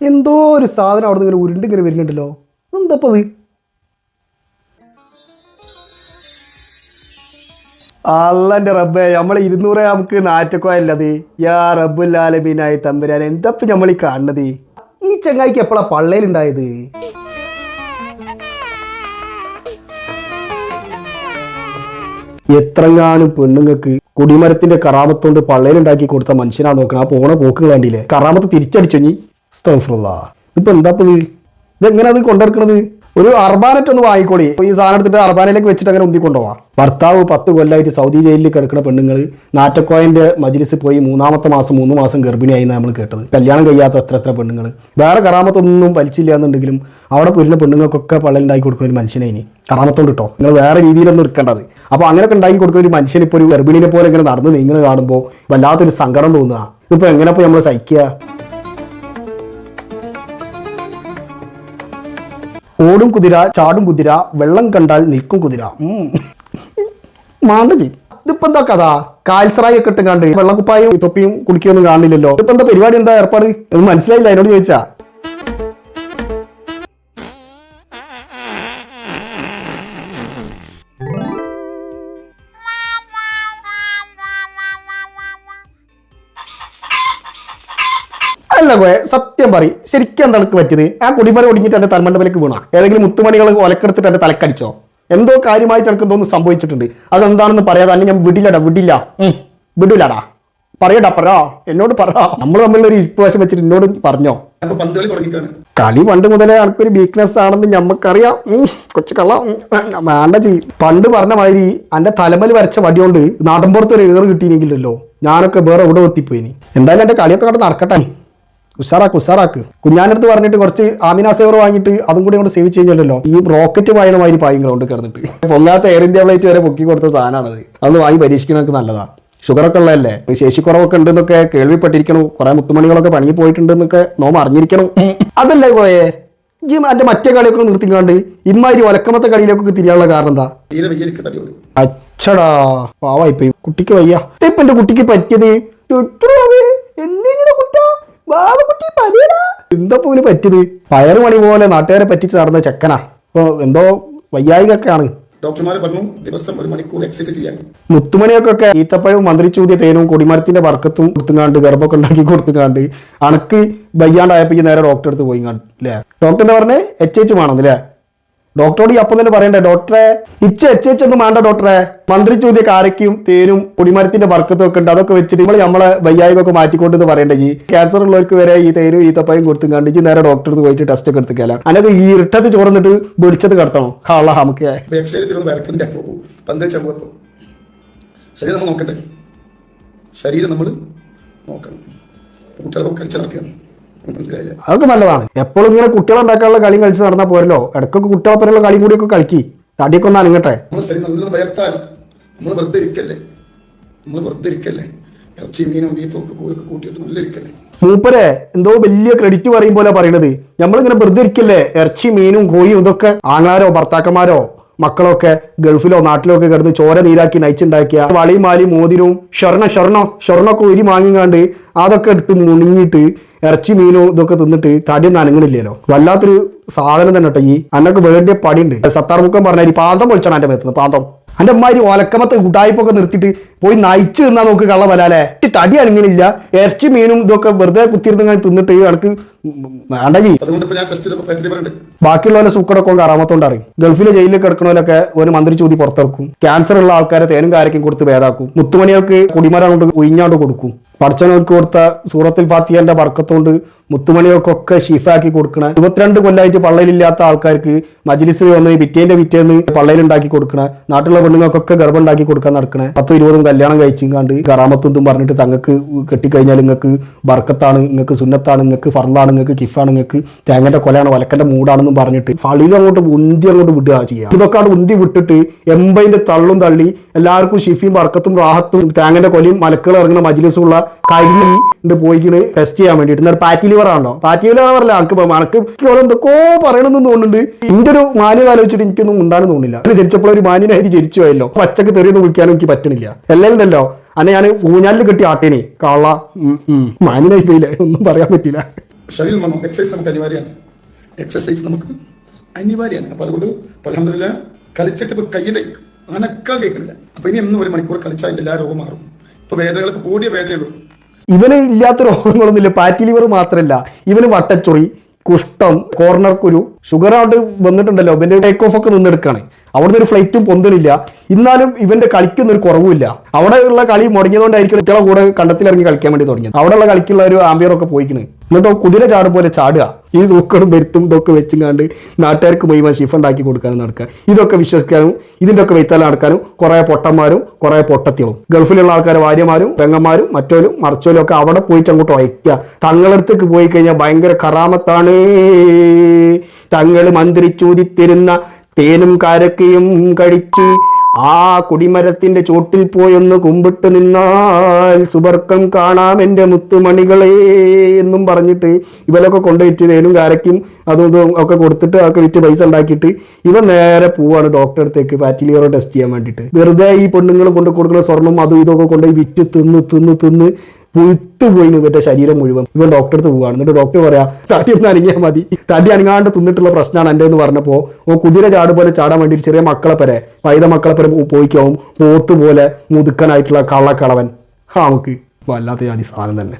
എന്തോ ഒരു സാധനം അവിടെ നിന്ന് ഇങ്ങനെ ഉരുണ്ട് ഇങ്ങനെ വരുന്നുണ്ടല്ലോ. എന്തപ്പോ അത് അള്ളന്റെ റബ്ബേ നമ്മൾ ഇരുന്നൂറ് നമുക്ക് നാറ്റക്കോയല്ലത്. യാ റബ്ബുല്ലാലമീനായി തമ്പുരാൻ എന്തപ്പ നമ്മൾ ഈ കാണുന്നത്? ഈ ചങ്ങായിക്ക് എപ്പോഴാ പള്ളയിലുണ്ടായത് എത്രങ്ങാനും പെണ്ണുങ്ങൾക്ക് കുടിമരത്തിന്റെ കറാമത്തോണ്ട് പള്ളയിലുണ്ടാക്കി കൊടുത്ത മനുഷ്യനാ നോക്കണം ആ പോണ പോക്ക് കണ്ടില്ലേ? കറാമത്ത് തിരിച്ചടിച്ചു നീ ഇപ്പൊ എന്താ ഇത്? ഇതെങ്ങനെ അത് കൊണ്ടെടുക്കണത്? ഒരു അർബാനറ്റ് ഒന്ന് വാങ്ങിക്കോളി. ഈ സാധനം എടുത്തിട്ട് അർബാനയിലേക്ക് വെച്ചിട്ട് അങ്ങനെ ഉന്തി കൊണ്ടുപോവാ. ഭർത്താവ് പത്ത് കൊല്ലമായിട്ട് സൗദി ജയിലിൽ കിടക്കുന്ന പെണ്ണുങ്ങൾ നാറ്റക്കോയന്റെ മജിലിസ് പോയി മൂന്നാമത്തെ മാസം മൂന്ന് മാസം ഗർഭിണിയായി നമ്മൾ കേട്ടത്. കല്യാണം കഴിയാത്ത എത്ര എത്ര പെണ്ണുങ്ങൾ വേറെ കറാമത്തൊന്നും വലിച്ചില്ല എന്നുണ്ടെങ്കിലും അവിടെ പുരുന്ന പെണ്ണുങ്ങൾക്കൊക്കെ പള്ളലുണ്ടാക്കി കൊടുക്കുന്ന ഒരു മനുഷ്യനെ ഇനി. കറാമത്തോണ്ട് കിട്ടോ നിങ്ങൾ വേറെ രീതിയിലൊന്നും എടുക്കേണ്ടത്. അപ്പോൾ അങ്ങനെയൊക്കെ ഉണ്ടാക്കി കൊടുക്കുന്ന ഒരു മനുഷ്യൻ ഇപ്പോൾ ഒരു ഗർഭിണിനെ പോലെ ഇങ്ങനെ നടന്ന് നിങ്ങൾ കാണുമ്പോൾ വല്ലാത്തൊരു സങ്കടം തോന്നുക. ഇപ്പോൾ എങ്ങനെ ഇപ്പോൾ നമ്മൾ സഹിക്കുക? ഓടും കുതിര ചാടും കുതിര വെള്ളം കണ്ടാൽ നിൽക്കും കുതിര. മാണ്ടജി ഇതിപ്പോ എന്താ കഥ? കാൽസറായി ഒക്കെ ഇട്ടുകാണ്ട് വെള്ളക്കുപ്പായും തൊപ്പിയും കുടിക്കുകയൊന്നും കാണില്ലല്ലോ. ഇതിപ്പോ എന്താ പരിപാടി? എന്താ ഏർപ്പാട്? ഇത് മനസ്സിലായില്ല എന്നോട് ചോദിച്ചാ. അല്ല പോയെ സത്യം പറയും. ശരിക്കും എന്താണ് എനിക്ക് പറ്റിയത്? ആ കുടിമരം ഒടിഞ്ഞിട്ട് എന്റെ തലമണ്ടപ്പിലേക്ക് വീണ? ഏതെങ്കിലും മുത്തുമണികൾ ഒലക്കെടുത്തിട്ട് എന്റെ തലക്കടിച്ചോ? എന്തോ കാര്യമായിട്ട് എനിക്ക് എന്തോന്ന് സംഭവിച്ചിട്ടുണ്ട്. അതെന്താണെന്ന് പറയാതെ തന്നെ ഞാൻ വിടില്ലടാ വിടില്ല. വിടില്ലടാ. പറയടാ പറ. എന്നോട് പറ. നമ്മൾ തമ്മിലൊരു ഒരു ഇരിപ്പ് വശം വെച്ചിട്ട് എന്നോട് പറഞ്ഞോ? കളി പണ്ട് മുതലേ എനിക്കൊരു വീക്ക്നെസ് ആണെന്ന് ഞമ്മക്കറിയാം. കൊച്ചു കള്ള. വേണ്ട ചെയ് പണ്ട് പറഞ്ഞ മാതിരി എന്റെ തലമൽ വരച്ച വടിയോണ്ട് നാടൻപുറത്ത് ഒരു ഏറ് കിട്ടിയില്ലെങ്കിലല്ലോ ഞാനൊക്കെ വേറെ എവിടെ എത്തിപ്പോയിനി? എന്തായാലും എന്റെ കളിയൊക്കെ കണ്ട് നടക്കട്ടെ. ഉഷാറാക്ക് ഉഷാറാക്ക് കുഞ്ഞാനടുത്ത് പറഞ്ഞിട്ട് കുറച്ച് ആമിന സേവർ വാങ്ങിയിട്ട് അതും കൂടി കൊണ്ട് സേവ് ചെയ്യുന്നുണ്ടല്ലോ ഈ റോക്കറ്റ് പായണ മാതിരി പായും ഗ്രൗണ്ട് കിടന്നിട്ട് പൊങ്ങാത്ത എയർ ഇന്ത്യ ഫ്ലൈറ്റ് വരെ പൊക്കി കൊടുത്ത സാധനമാണത് അത് വാങ്ങി പരീക്ഷിക്കണമൊക്കെ നല്ലതാ ഷുഗറൊക്കെ ഉള്ളതല്ലേ ശേഷിക്കുറവൊക്കെ ഉണ്ടെന്നൊക്കെ കേൾവിപ്പെട്ടിരിക്കണു കുറെ മുത്തുമണികളൊക്കെ പണി പോയിട്ടുണ്ടെന്നൊക്കെ നോമ അറിഞ്ഞിരിക്കണം അതല്ലേ പോയേ ജി എന്റെ മറ്റേ കളിയൊക്കെ നിർത്തിക്കാണ്ട് ഇമ്മാതിരി ഒലക്കമത്തെ കളിയിലേക്കൊക്കെ തിരിയാനുള്ള കാരണം എന്താ അച്ചടാ പാവായിപ്പോയി കുട്ടിക്ക് വയ്യ ഇപ്പൊ എന്റെ കുട്ടിക്ക് പറ്റിയത് എന്തിനാ കുട്ടാ? വാവക്കുട്ടി പതിയെടാ. എന്താ പോലും പറ്റിയത്? പയറുമണി പോലെ നാട്ടുകാരെ പറ്റിച്ച് നടന്ന ചെക്കനാ. ഇപ്പൊ എന്തോ വയ്യായികൊക്കെയാണ് ഡോക്ടർമാർ പറഞ്ഞു ദിവസം ഒരു മണിക്കൂർ എക്സസൈസ് ചെയ്യാൻ. മുത്തുമണിയൊക്കെ ഈത്തപ്പഴവും മന്ത്രിച്ചൂതിയ തേനും കൊടിമരത്തിന്റെ വർക്കത്തും കൊടുത്തുങ്ങാണ്ട് ഗർഭമൊക്കെ ഉണ്ടാക്കി കൊടുത്തുങ്ങാണ്ട് അണക്ക് വയ്യാണ്ടായപ്പോ നേരെ ഡോക്ടറെ അടുത്ത് പോയി അല്ലേ ഡോക്ടർ എന്താ പറഞ്ഞേ? എച്ച് എച്ച് വേണം അല്ലേ ഡോക്ടറോട് ഈ അപ്പം തന്നെ പറയണ്ടേ? ഡോക്ടറെ ഇച്ച എച്ച് എച്ച് ഒന്നും വേണ്ട ഡോക്ടറെ. മന്ത്രി ചോദ്യ കാരക്കും തേനും പൊടിമരത്തിന്റെ വർക്കത്തും ഒക്കെ ഉണ്ട്. അതൊക്കെ വെച്ചിട്ട് നമ്മൾ നമ്മളെ വയ്യായികൊക്കെ മാറ്റിക്കൊണ്ടെന്ന് പറയണ്ടേ ഈ ക്യാൻസർ ഉള്ളവർക്ക് വരെ ഈ തേനും ഈ തപ്പായും കൊടുത്തും കണ്ട് ഈ നേരെ ഡോക്ടർ പോയിട്ട് ടെസ്റ്റ് ഒക്കെ എടുത്തുക്കല അതിനൊക്കെ ഈ ഇരുട്ടത്ത് ചോർന്നിട്ട് വെളിച്ചത് കിടത്തണം. കാള നമുക്ക് ശരീരം നമ്മൾ ശരീരം നമ്മൾ നോക്കണം. കുട്ടികളെ മനസ്സിലായില്ലേ അതൊക്കെ നല്ലതാണ്. എപ്പോഴും ഇങ്ങനെ കുട്ടികളെ ഉണ്ടാക്കാനുള്ള കളി കളിച്ച് നടന്നാൽ പോരല്ലോ. ഇടയ്ക്കൊക്കെ കുട്ടികളൊപ്പനുള്ള കളിയും കൂടിയൊക്കെ കളിക്കി. തടിയൊക്കെ ഒന്ന് അനങ്ങട്ടെ. മൂപ്പരെ എന്തോ വലിയ ക്രെഡിറ്റ് പറയും പോലെ പറയണത്. നമ്മളിങ്ങനെ വെറുതെ ഇരിക്കല്ലേ? ഇറച്ചി മീനും കോഴിയും ഇതൊക്കെ ആങ്ങളാരോ ഭർത്താക്കന്മാരോ മക്കളൊക്കെ ഗൾഫിലോ നാട്ടിലോ ഒക്കെ കിടന്ന് ചോര നീരാക്കി നയിച്ചുണ്ടാക്കിയ വളിയും മാലി മോതിരവും ഷൊർണ ഷൊർണോ ഷൊർണൊക്കെ ഉരി വാങ്ങിങ്ങാണ്ട് അതൊക്കെ എടുത്ത് മുണിങ്ങിയിട്ട് ഇറച്ചി മീനും ഇതൊക്കെ തിന്നിട്ട് തടിയൊന്നും അനങ്ങണില്ലല്ലോ. വല്ലാത്തൊരു സാധനം തന്നെ കേട്ടോ ഈ അന്നൊക്കെ വേണ്ടിയ പടിയുണ്ട് സത്താർ മുക്കം പറഞ്ഞാൽ പാന്തം പൊളിച്ചാണ് എന്റെ മേത്തുന്നത് പാന്തം അന്റെ അമ്മാരി ഒലക്കമത്തെ ഉടായ്പൊക്കെ നിർത്തിയിട്ട് പോയി നയിച്ചു നിന്നാ നോക്ക് കള്ളമല്ലേ തടി അനങ്ങണില്ല. ഇറച്ചി മീനും ഇതൊക്കെ വെറുതെ കുത്തിയിരുന്ന് തിന്നിട്ട് അനക്ക് ബാക്കിയുള്ളവരെ സൂക്കടൊക്കെ കറാമത്തോണ്ട് അറിയും ഗൾഫിലെ ജയിലിൽ കിടക്കണവരൊക്കെ ഒരു മന്ത്രി ചൂതി പുറത്തിറക്കും. ക്യാൻസർ ഉള്ള ആൾക്കാരെ തേനും കാരക്കും കൊടുത്ത് ഭേദാക്കും. മുത്തുമണികൾക്ക് കുടിമരം കൊണ്ട് ഉയിഞ്ഞാണ്ട് കൊടുക്കും. പഠിച്ചവർക്ക് കൊടുത്ത സൂറത്തിൽ ഫാത്തിയന്റെ വർക്കത്തോണ്ട് മുത്തുമണികൾക്കൊക്കെ ഷിഫാക്കി കൊടുക്കണ. ഇരുപത്തിരണ്ട് കൊല്ലായിട്ട് പള്ളയിലില്ലാത്ത ആൾക്കാർക്ക് മജ്ലിസ് വന്ന് പിറ്റേന്റെ പിറ്റേന്ന് പള്ളയിലുണ്ടാക്കി കൊടുക്കണ. നാട്ടിലുള്ള പെണ്ണുങ്ങൾക്കൊക്കെ ഗർഭം ഉണ്ടാക്കി കൊടുക്കാൻ നടക്കണേ. പത്തും ഇരുപതും കല്യാണം കഴിച്ചും കണ്ട് കറാമത്തും പറഞ്ഞിട്ട് തങ്ങൾക്ക് കെട്ടിക്കഴിഞ്ഞാൽ നിങ്ങൾക്ക് ബർക്കത്താണ് നിങ്ങൾക്ക് സുന്നത്താണ് നിങ്ങൾക്ക് ഫർലാണ് നിങ്ങൾക്ക് കിഫാണ് നിങ്ങൾക്ക് തേങ്ങന്റെ കൊലയാണ് വലക്കന്റെ മൂടാണെന്നും പറഞ്ഞിട്ട് ഫളിയിൽ അങ്ങോട്ട് ഉന്തി അങ്ങോട്ട് വിടുക ചെയ്യുക ഇതൊക്കെ അവിടെ ഉന്തി വിട്ടിട്ട് എൺപതിന്റെ തള്ളും തള്ളി എല്ലാവർക്കും ഷിഫിയും ബർക്കത്തും റാഹത്തും തേങ്ങന്റെ കൊലയും മലക്കുകൾ ഇറങ്ങുന്ന മജ്ലിസുള്ള കരി പോയിക്കണ് ടെസ്റ്റ് ചെയ്യാൻ വേണ്ടിയിട്ട്. എന്നാൽ പാറ്റി ലിവർ ആണല്ലോ. പാറ്റി ലിവർ പറയില്ല എനിക്ക് ഓരോ എന്തൊക്കെയോ പറയണമെന്ന് തോന്നുന്നുണ്ട്. എന്റെ ഒരു മാന്യത ആലോചിച്ചിട്ട് എനിക്കൊന്നും ഉണ്ടാകും തോന്നുന്നില്ല. അതിന് ജനിച്ചപ്പോൾ ഒരു മാന്യനായിട്ട് ജനിച്ചു പോയല്ലോ പച്ചക്ക് തെറിയൊന്നും വിളിക്കാനും എനിക്ക് പറ്റണില്ല. എല്ലാം ഉണ്ടല്ലോ അന്നെ ഞാൻ ഊഞ്ഞാലിൽ കെട്ടി ആട്ടേനെ. കാള മാന്യനായി പോയില്ലേ? ഒന്നും പറയാൻ പറ്റില്ല ശരീരം നമുക്ക് എക്സസൈസ് നമുക്ക് അനിവാര്യമാണ്. എക്സസൈസ് നമുക്ക് അനിവാര്യമാണ്. അപ്പൊ അതുകൊണ്ട് അലഹമില്ല കളിച്ചിട്ട് ഇപ്പൊ കയ്യിലെ അനക്കാൻ കേൾക്കുന്നില്ല അപ്പൊ ഇനി എന്നും ഒരു മണിക്കൂർ കളിച്ചാൽ അതിന്റെ എല്ലാ രോഗം മാറും. ഇപ്പൊ വേദനകൾക്ക് കൂടിയ വേദനയുള്ളൂ ഇവന് ഇല്ലാത്ത രോഗങ്ങളൊന്നുമില്ല. പാറ്റി ലിവർ മാത്രമല്ല ഇവന് വട്ടച്ചൊറി കുഷ്ഠം കോർണർ കുരു ഷുഗർ ആയിട്ട് വന്നിട്ടുണ്ടല്ലോ. ഇവന്റെ ടേക്ക് ഓഫ് ഒക്കെ നിന്നെടുക്കാണ്. അവിടുന്ന് ഒരു ഫ്ലൈറ്റും പൊന്തലില്ല. എന്നാലും ഇവന്റെ കളിക്കുന്ന ഒരു കുറവുമില്ല. അവിടെ ഉള്ള കളി മുടങ്ങിയതുകൊണ്ടായിരിക്കും കുട്ടികളെ കൂടെ കണ്ടത്തിലിറങ്ങി കളിക്കാൻ വേണ്ടി തുടങ്ങിയത്. അവിടെയുള്ള കളിക്കുള്ള ഒരു ആംബിയർ ഒക്കെ പോയിക്കണ്. എന്നിട്ടോ കുതിര ചാട് പോലെ ചാടുക. ഈ തൂക്കടും വരുത്തും ഇതൊക്കെ വെച്ചുങ്ങാണ്ട് നാട്ടുകാർക്ക് മുഴുവൻ ഷിഫ് ഉണ്ടാക്കി കൊടുക്കാനും നടക്കുക. ഇതൊക്കെ വിശ്വസിക്കാനും ഇതിന്റെ ഒക്കെ വെയ്ത്താൽ നടക്കാനും കുറേ പൊട്ടന്മാരും കുറേ പൊട്ടത്തികളും. ഗൾഫിലുള്ള ആൾക്കാർ ഭാര്യമാരും പെങ്ങന്മാരും മറ്റോലും മറിച്ചോലും ഒക്കെ അവിടെ പോയിട്ട് അങ്ങോട്ട് വയ്ക്കുക. തങ്ങളടുത്തേക്ക് പോയി കഴിഞ്ഞാൽ ഭയങ്കര കറാമത്താണ്. തങ്ങൾ മന്ത്രിച്ചൂതിത്തിരുന്ന തേനും കാരക്കയും കഴിച്ച് ആ കുടിമരത്തിന്റെ ചോട്ടിൽ പോയൊന്ന് കുമ്പിട്ട് നിന്നാൽ സുബർക്കം കാണാം എന്റെ മുത്തുമണികളെ എന്നും പറഞ്ഞിട്ട് ഇവരൊക്കെ കൊണ്ടുപോയിട്ട് തേനും കാരക്കും അതും ഇതും ഒക്കെ കൊടുത്തിട്ട് ഒക്കെ വിറ്റ് പൈസ ഉണ്ടാക്കിയിട്ട് ഇവ നേരെ പോവാണ് ഡോക്ടറെ അടുത്തേക്ക് ഫാറ്റിലിയറോ ടെസ്റ്റ് ചെയ്യാൻ വേണ്ടിയിട്ട്. വെറുതെ ഈ പെണ്ണുങ്ങൾ കൊണ്ട് കൊടുക്കുന്ന സ്വർണം അതും ഇതൊക്കെ കൊണ്ടുപോയി വിറ്റ് തിന്ന് തിന്ന് തിന്ന് പുഴുത്തു പോയി ഇവന്റെ ശരീരം മുഴുവൻ. ഇവൻ ഡോക്ടറെ അടുത്ത് പോവാണ് എന്നിട്ട് ഡോക്ടർ പറയാ തടി ഒന്ന് അനങ്ങിയാൽ മതി. തടി അനങ്ങാണ്ട് തിന്നിട്ടുള്ള പ്രശ്നമാണ് എന്റെ എന്ന് പറഞ്ഞപ്പോൾ ഓ കുതിര ചാട് പോലെ ചാടാൻ വേണ്ടി ചെറിയ മക്കളെ പരെ പൈത മക്കളെ പരെ പോയിക്കാവും. പോത്ത് പോലെ മുതുക്കനായിട്ടുള്ള കള്ളക്കളവൻ. ആ നമുക്ക് വല്ലാത്ത ജാതി സാധനം തന്നെ.